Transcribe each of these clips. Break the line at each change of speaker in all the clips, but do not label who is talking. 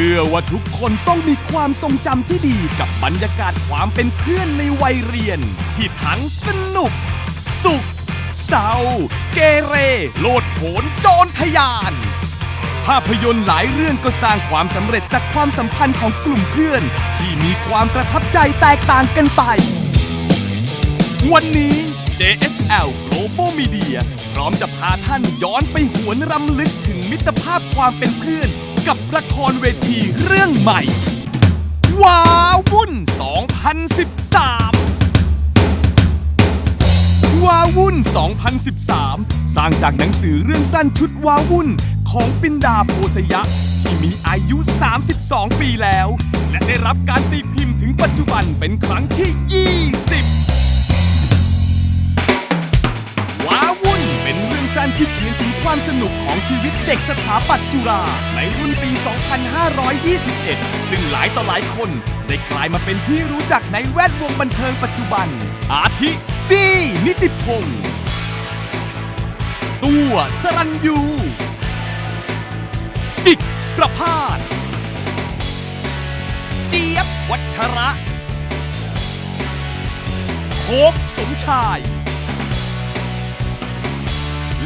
ชื่อว่าทุกคนต้องมีความทรงจำที่ดีกับบรรยากาศความเป็นเพื่อนในวัยเรียน ที่ทั้งสนุก สุข เศร้า เกเร โลดโผนโจรทยาน ภาพยนตร์หลายเรื่องก็สร้างความสำเร็จจากความสัมพันธ์ของกลุ่มเพื่อน ที่มีความประทับใจแตกต่างกันไป วันนี้ JSL Global Media พร้อมจะพาท่านย้อนไปหวนรำลึกถึงมิตรภาพความเป็นเพื่อน กับละครเวทีเรื่องใหม่ ว้าวุ่น 2013 ว้าวุ่น 2013 สร้างจากหนังสือเรื่องสั้นชุดว้าวุ่น ของปินดาโพสยะ ที่มีอายุ 32 ปีแล้ว และได้รับการตีพิมพ์ถึงปัจจุบันเป็นครั้งที่ 20 สั้นที่เขียนถึงความสนุกของชีวิตเด็กสถาปัตย์จุฬาในรุ่นปี 2521 ซึ่งหลายต่อหลายคนได้กลายมาเป็นที่รู้จักในแวดวงบันเทิงปัจจุบัน อาทิดีนิติพงศ์ตัวสรัญยู จิกประพาสเจี๊ยบวัชระโคกสมชาย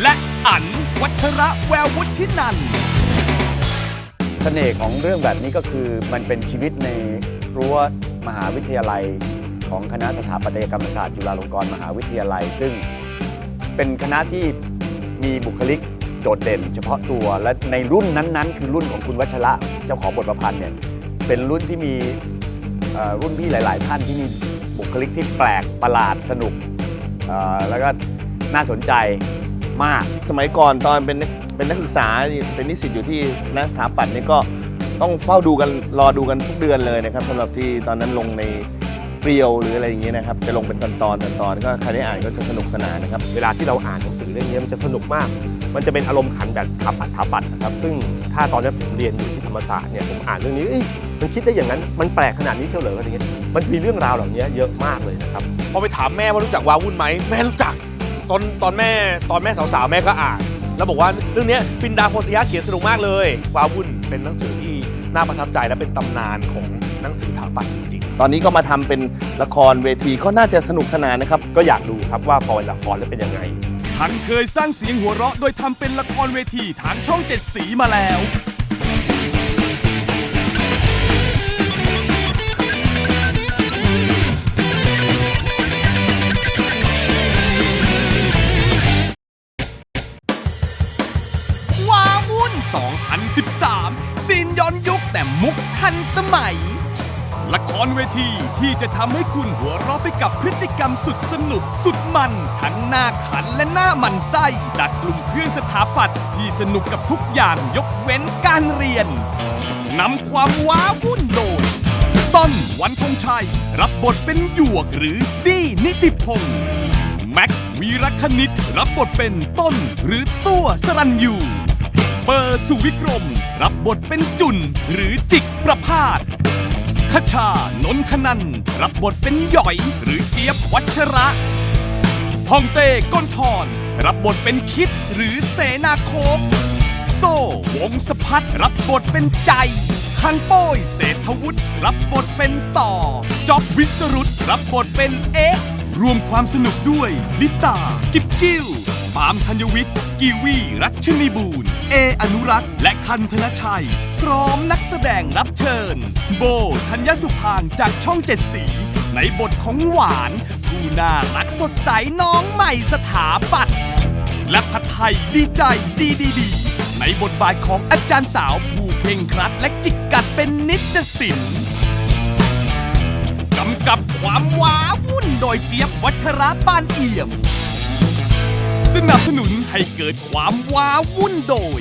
และอันวัชระแวววุฒินัน
เสน่ห์ของเรื่องแบบนี้ก็คือมันเป็นชีวิตในรั้วมหาวิทยาลัยของคณะสถาปัตยกรรมศาสตร์จุฬาลงกรณ์มหาวิทยาลัย ซึ่งเป็นคณะที่มีบุคลิกโดดเด่น เฉพาะตัวและในรุ่นนั้นๆ คือรุ่นของคุณวัชระเจ้าของบทประพันธ์เนี่ยเป็นรุ่นที่มีรุ่นพี่หลาย ๆ ท่านที่มีบุคลิกที่แปลกประหลาดสนุกแล้วก็น่าสนใจ มาก
สมัยก่อนตอนเป็นนักเป็นนักศึกษาเป็นนิสิตอยู่ที่คณะสถาปัตย์นี่ก็ต้องเฝ้าดูกันรอดูกันทุกเดือนเลยนะครับสำหรับที่ตอนนั้นลงในเปรียวหรืออะไรอย่างเงี้ยนะครับจะลงเป็นตอนตอนๆตอนๆก็ใครได้อ่านก็จะสนุกสนานนะครับ
เวลาที่เราอ่านหนังสือเรื่องนี้มันจะสนุกมาก มันจะเป็นอารมณ์ขันแบบถาปัดถาปัดนะครับซึ่งถ้าตอนนี้ผมเรียนอยู่ที่ธรรมศาสตร์เนี่ยผมอ่านเรื่องนี้เอ้ยมันคิดได้อย่างนั้นมันแปลกขนาดนี้เชียวเหรออะไรเงี้ยมันมีเรื่องราวเหล่านี้เยอะมากเลยนะครับ
พอไปถามแม่ว่ารู้จักวาวุ่นไหมแม่รู้จัก ตอนตอนแม่ตอนแม่สาวๆแม่ก็อ่าน แล้วบอกว่าเรื่องเนี้ยปินดาโพสยะเขียนสนุกมากเลยวาวุ่นเป็นหนังสือที่น่าประทับใจและเป็นตำนานของหนังสือถาปัตย์จริง
ตอนนี้ก็มาทำเป็นละครเวทีก็น่าจะสนุกสนานนะครับ
ๆก็อยากดูครับว่าพอเป็นละครแล้วเป็นยังไง
ทั้งเคยสร้างเสียงหัวเราะ โดยทำเป็นละครเวทีทางช่องเจ็ดสีมาแล้ว 2013 ซีนย้อนยุคแต่มุกทันสมัย ละครเวทีที่จะทำให้คุณหัวเราะไปกับพฤติกรรมสุดสนุกสุดมัน ทั้งหน้าขันและหน้ามันไส้ จากกลุ่มเพื่อนสถาปัตย์ที่สนุกกับทุกอย่างยกเว้นการเรียนนำความว้าวุ่นโดยต้นวันธงชัย รับบทเป็นหยวกหรือดี้นิติพงศ์แม็กวีรคณิต รับบทเป็นต้นหรือตัวสรัญยู เปอร์สุวิกรม รับบทเป็นจุนหรือจิกประพาสคชานนทนัน รับบทเป็นหยอยหรือเจี๊ยบวัชระฮองเต้ก้นทอน รับบทเป็นคิดหรือเสนาโคกโซ่วงสพัฒน์รับบทเป็นใจคังโป้ยเศรษฐวุฒิรับบทเป็นต่อจ๊อบวิสรุตรับบทเป็นเอ๊ะรวมความสนุกด้วย ลิตา กิบกิ้วปามธัญวิทย์ กีวี รัชนีบูรณ์เออนุรักษ์และคันธนชัย พร้อมนักแสดงรับเชิญ โบธัญสุพางจากช่องเจ็ดสี ในบทของหวานผู้น่ารักสดใสน้องใหม่สถาปัตย์และผัดไทยดีใจดีดีดีในบทบาทของอาจารย์สาวผู้เพ่งครัดและจิกกัดเป็นนิจศิลป์กำกับความว้าวุ่นโดยเจี๊ยบวัชระปานเอี่ยม สนับสนุนให้เกิดความว้าวุ่นโดย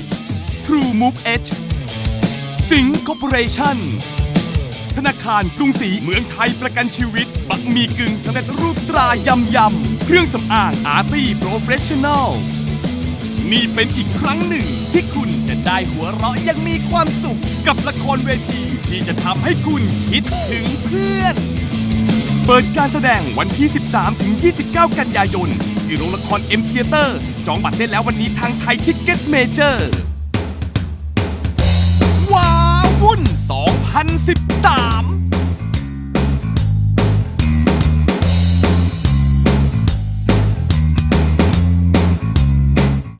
True Move Edge Sing Corporation ธนาคารกรุงศรีเมืองไทยประกันชีวิต บักมีกึ่งสำเร็จรูปตรายำยำ เครื่องสำอางอาร์ตี้โปรเฟชชั่น a ลนี่เป็นอีกครั้งหนึ่งที่คุณจะได้หัวเราะอยังมีความสุขกับละครเวทีที่จะทำให้คุณคิดถึงเพื่อน เปิดการแสดงวันที่ 13 ถึง 29 กันยายน ที่โรงละครเอ็มเทียเตอร์จองบัตรได้แล้ววันนี้ทางไทยทิกเก็ตเมเจอร์ว้าวุ่น 2013